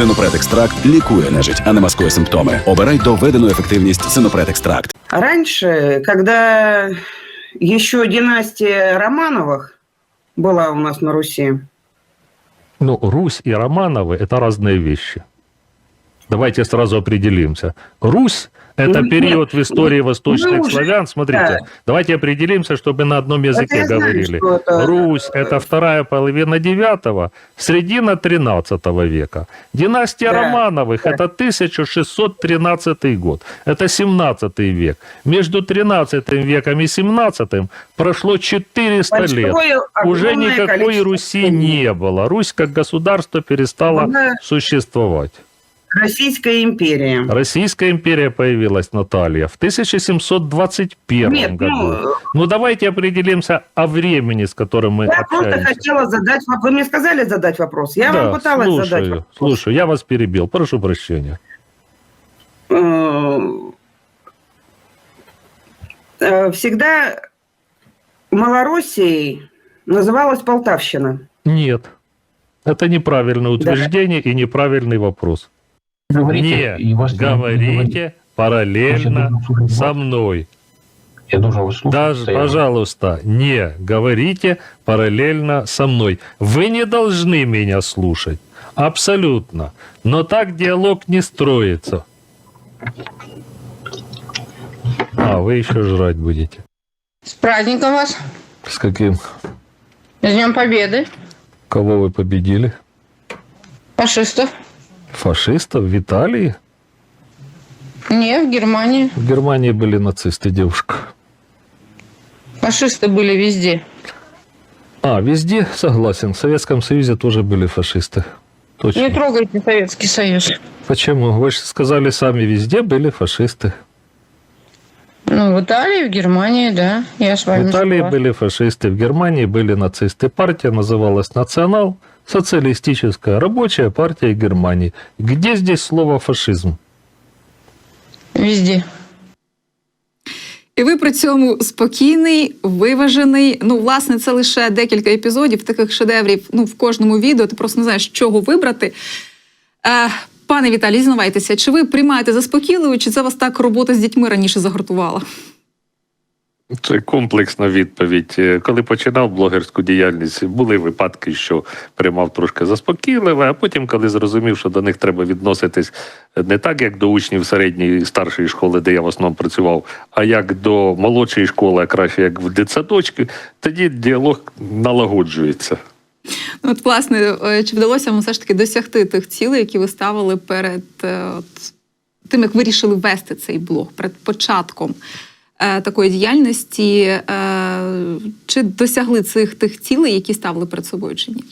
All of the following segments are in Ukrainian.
Синопред екстракт лікує нежить, а не маскує симптоми. Обирай доведену ефективність Синопред екстракт. Раньше, когда еще династия Романовых была у нас на Руси, Ну, Русь и Романовы – это разные вещи. Давайте сразу определимся. Русь – это Нет. период в истории восточных Мы уже- славян. Смотрите, да. давайте определимся, чтобы на одном языке говорили. Русь – это вторая половина IX, середина XIII века. Династия Романовых это 1613 год. Это 17 век. Между 13 веком и 17 прошло 400 лет. Уже никакой Руси не было. Русь как государство перестала существовать. Российская империя. Российская империя появилась, Наталья, в 1721 Нет, году. ну, Ну, давайте определимся о времени, с которым мы я просто общаемся. хотела задать вопрос. Вы мне сказали задать вопрос. Я Да, вам пыталась слушаю, задать вопрос. Слушаю, я вас перебил, прошу прощения. Э, э, Всегда Малороссией называлась Полтавщина. Нет, это неправильное утверждение и неправильный вопрос. Говорите, и Не вас не говорите. говорите параллельно со мной. Я должен вас слушать. Даже, постоянно. пожалуйста, не говорите параллельно со мной. Вы не должны меня слушать. Абсолютно. Но так диалог не строится. А, вы еще жрать будете. С праздником вас! С каким? С Днем Победы! Кого вы победили? Фашистов! Фашистов в Италии? Не, в Германии. В Германии были нацисты, девушка. Фашисты были везде. А, везде согласен. В Советском Союзе тоже были фашисты. Точно. Не трогайте Советский Союз. Почему? Вы же сказали сами, везде были фашисты. Ну, в Италии, в Германии, да. Я с вами В Италии согласна. были фашисты, в Германии были нацисты. Партия называлась «Национал», социалистическая рабочая партия Германии. Где здесь слово «фашизм»? Везде. І ви при цьому спокійний, виважений. Ну, власне, це лише декілька епізодів таких шедеврів. Ну, в кожному відео ти просто не знаєш, чого вибрати. Е, пане Віталій, зізнавайтеся, чи ви приймаєте заспокійливо, чи це вас так робота з дітьми раніше загортувала? Це комплексна відповідь. Е, Коли починав блогерську діяльність, були випадки, що приймав трошки заспокійливе, а потім, коли зрозумів, що до них треба відноситись не так, як до учнів середньої старшої школи, де я в основному працював, а як до молодшої школи, а краще як в дитсадочки, тоді діалог налагоджується. Ну, От, власне, е, чи вдалося вам все ж таки досягти тих цілей, які ви ставили перед е, от, тим, як вирішили вести цей блог, перед початком е, такої діяльності? Е, чи досягли цих тих цілей, які ставили перед собою, чи ні?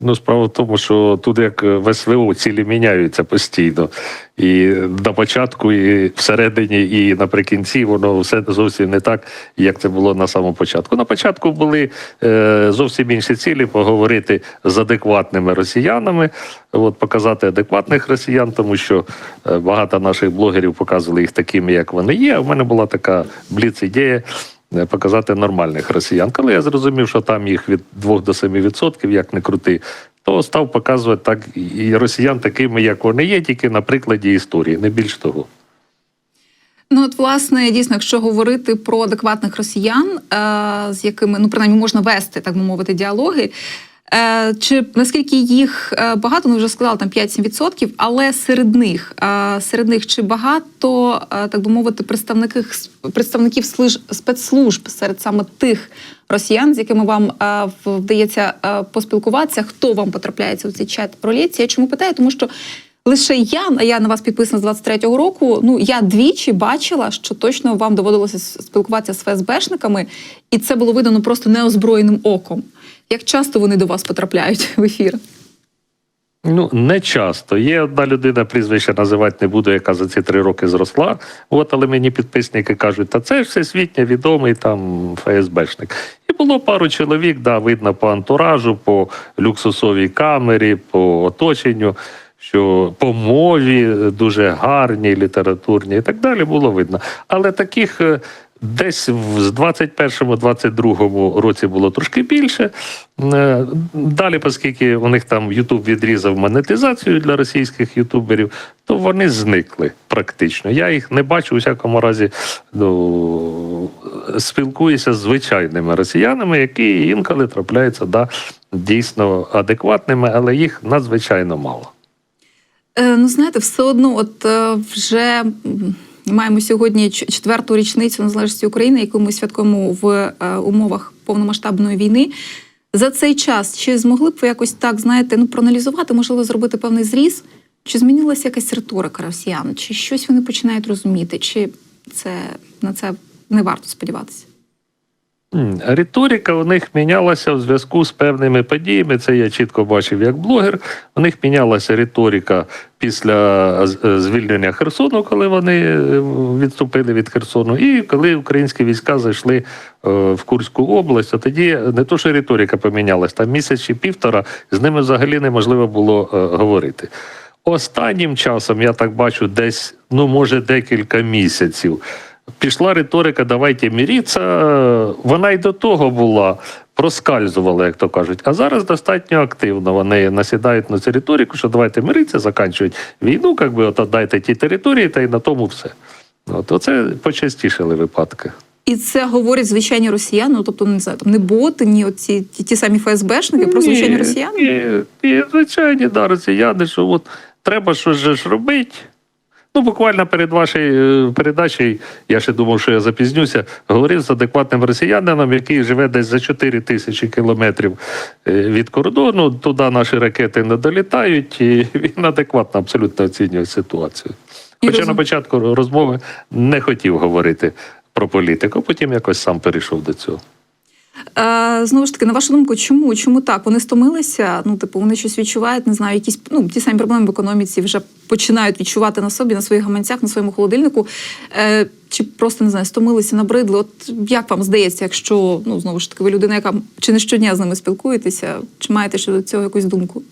Ну, справа в тому, що тут як в СВО цілі міняються постійно. І на початку, і всередині, і наприкінці воно все зовсім не так, як це було на самому початку. На початку були е, зовсім інші цілі поговорити з адекватними росіянами, от показати адекватних росіян, тому що е, багато наших блогерів показували їх такими, як вони є. В мене була така бліц-ідея показати нормальних росіян. Коли я зрозумів, що там їх від 2 до 7 відсотків, як не крути, то став показувати так і росіян такими, як вони є, тільки на прикладі історії, не більш того. Ну, от, власне, дійсно, якщо говорити про адекватних росіян, е, з якими ну принаймні можна вести, так би мовити, діалоги. Е, чи наскільки їх е, багато, ну вже сказали там 5-7%, але серед них е, серед них чи багато, так би мовити, представників представників спецслужб серед саме тих росіян, з якими вам вдається поспілкуватися, хто вам потрапляється у цей чат проліці? Я чому питаю? Тому що Лише я, а я на вас підписана з 23-го року. Ну я двічі бачила, що точно вам доводилося спілкуватися з ФСБшниками, і це було видано просто неозброєним оком. Як часто вони до вас потрапляють в ефір? Ну, не часто. Є одна людина, прізвище називати не буду, яка за ці три роки зросла. От, але мені підписники кажуть, та це ж всесвітньо відомий там ФСБшник. І було пару чоловік, да, видно по антуражу, по люксусовій камері, по оточенню, що по мові дуже гарні, літературні і так далі було видно. Але таких. Десь в з 21-22 році було трошки більше. Е, Далі, оскільки у них там YouTube відрізав монетизацію для російських ютуберів, то вони зникли практично. Я їх не бачу у всякому разі. Ну, спілкуюся з звичайними росіянами, які інколи трапляються да, дійсно адекватними, але їх надзвичайно мало. Е, ну, знаєте, все одно, от е, вже маємо сьогодні четверту річницю незалежності України, яку ми святкуємо в е, умовах повномасштабної війни. За цей час чи змогли б ви якось так, знаєте, ну проаналізувати, можливо, зробити певний зріз? Чи змінилася якась риторика росіян? Чи щось вони починають розуміти? Чи це на це не варто сподіватися? Риторика у них мінялася в зв'язку з певними подіями. Це я чітко бачив як блогер. У них мінялася риторика після е, звільнення Херсону, коли вони е, відступили від Херсону, і коли українські війська зайшли е, в Курську область, то тоді не то, що риторика помінялась, там місяць чи півтора з ними взагалі неможливо було говорити. Останнім часом я так бачу, десь ну може декілька місяців. Пішла риторика, давайте міріться. Вона й до того була, проскальзувала, як то кажуть. А зараз достатньо активно вони насідають на цю риторику, що давайте миритися, заканчують війну, як би от дайте ті території, та й на тому все. От оце почастішали випадки. І це говорять звичайні росіяни, ну, тобто не знаю, там не боти, ні оці ті, ті самі ФСБшники, просто звичайні росіяни. Ні, ні, звичайні, да, росіяни, що от треба щось ж робити. Ну, буквально перед вашою е, передачею, я ще думав, що я запізнюся, говорив з адекватним росіянином, який живе десь за 4 тисячі кілометрів е, від кордону. Туди наші ракети не долітають, і він адекватно абсолютно оцінює ситуацію. Хоча на початку розмови не хотів говорити про політику, потім якось сам перейшов до цього. Знову ж таки, на вашу думку, чому? Чому так? Вони стомилися? Ну, типу, вони щось відчувають, не знаю, якісь ну, ті самі проблеми в економіці вже починають відчувати на собі, на своїх гаманцях, на своєму холодильнику. Е, чи просто не знаю, стомилися, набридли? От як вам здається, якщо ну знову ж таки ви людина, яка чи не щодня з ними спілкуєтеся, чи маєте щодо цього якусь думку?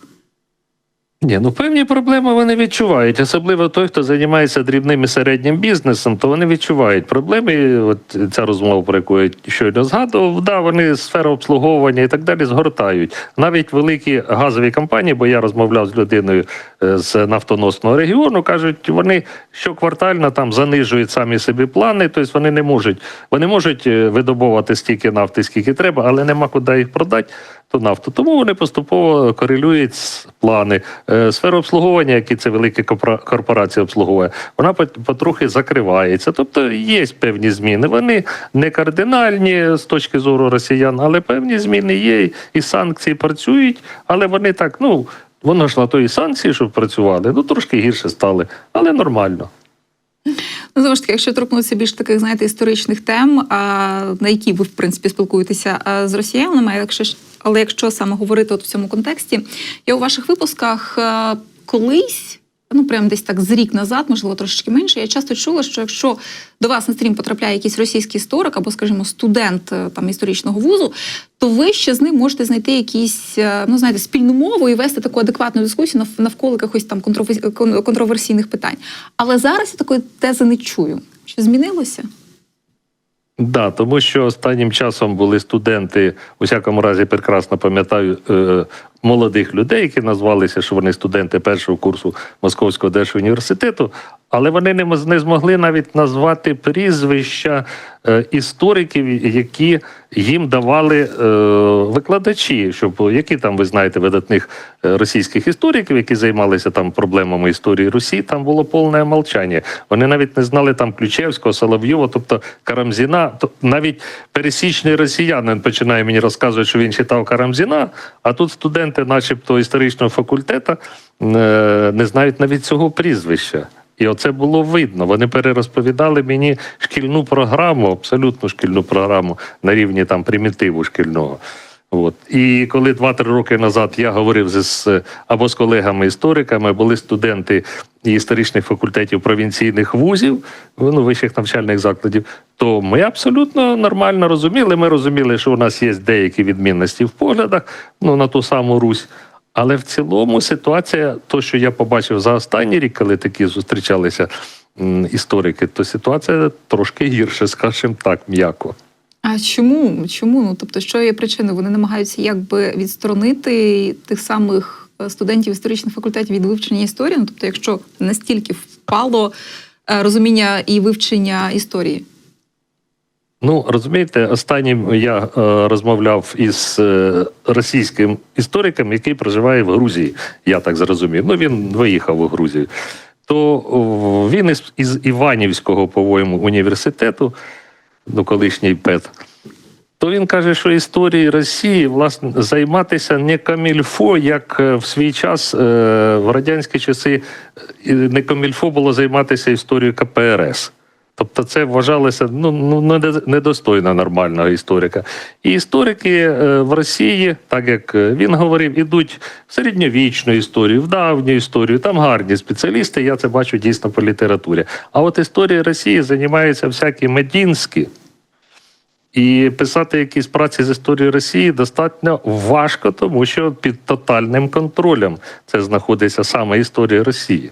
Ні, ну певні проблеми вони відчувають, особливо той, хто займається дрібним і середнім бізнесом, то вони відчувають проблеми. От ця розмова, про яку я щойно згадував, да, вони сфера обслуговування і так далі згортають. Навіть великі газові компанії, бо я розмовляв з людиною з нафтоносного регіону, кажуть, вони щоквартально там занижують самі собі плани, тобто вони не можуть, вони можуть е, видобувати стільки нафти, скільки треба, але нема куди їх продати. Ту нафту. Тому вони поступово корелюють з плани. Е, Сфера обслуговування, які це великі корпорації обслуговує, вона пот- потрохи закривається. Тобто є певні зміни. Вони не кардинальні з точки зору росіян, але певні зміни є, і санкції працюють, але вони так, ну. Воно ж на тої санкції, щоб працювали, ну трошки гірше стали, але нормально. Ну, знову ж таки, якщо торкнутися більш таких, знаєте, історичних тем, на які ви в принципі спілкуєтеся з росіянами, якщо але якщо саме говорити от в цьому контексті, я у ваших випусках колись. Ну, прямо десь так з рік назад, можливо, трошечки менше. Я часто чула, що якщо до вас на стрім потрапляє якийсь російський історик або, скажімо, студент е, там історичного вузу, то ви ще з ним можете знайти якісь, е, ну знаєте, спільну мову і вести таку адекватну дискусію навколо якихось там контроверсійних питань. Але зараз я такої тези не чую. Чи змінилося? Да, тому що останнім часом були студенти, у всякому разі, прекрасно пам'ятаю е, молодих людей, які назвалися, що вони студенти першого курсу Московського держуніверситету, але вони не, не змогли навіть назвати прізвища е, істориків, які їм давали е, викладачі, щоб які там ви знаєте видатних е, російських істориків, які займалися там проблемами історії Русі, там було повне мовчання. Вони навіть не знали там Ключевського, Соловйова, тобто Карамзіна. То навіть пересічний росіянин починає мені розказувати, що він читав Карамзіна, а тут студенти, начебто, історичного факультету, е, не знають навіть цього прізвища. І оце було видно. Вони перерозповідали мені шкільну програму, абсолютно шкільну програму на рівні там примітиву шкільного. От. І коли 2-3 роки назад я говорив з, або з колегами-істориками, були студенти історичних факультетів провінційних вузів, ну, вищих навчальних закладів, то ми абсолютно нормально розуміли. Ми розуміли, що у нас є деякі відмінності в поглядах ну, на ту саму Русь. Але в цілому ситуація, то, що я побачив за останній рік, коли такі зустрічалися історики, то ситуація трошки гірше, скажімо так, м'яко. А чому? Чому? Ну тобто, що є причиною? Вони намагаються якби відсторонити тих самих е, студентів історичних факультетів від вивчення історії. Ну, тобто, якщо настільки впало е, розуміння і вивчення історії. Ну, розумієте, останнім я е, розмовляв із е, російським істориком, який проживає в Грузії. Я так зрозумів. Ну, він виїхав у Грузію. То о, він із, із Іванівського, по-моєму, університету, ну, колишній ПЕТ. То він каже, що історії Росії власне займатися не камільфо, як е, в свій час е, в радянські часи е, не камільфо було займатися історією КПРС. Тобто це вважалося ну, ну недостойно нормального історика. І історики е, в Росії, так як е, він говорив, ідуть в середньовічну історію, в давню історію. Там гарні спеціалісти. Я це бачу дійсно по літературі. А от історія Росії займається всякі медінські. І писати якісь праці з історії Росії достатньо важко, тому що під тотальним контролем це знаходиться саме історія Росії.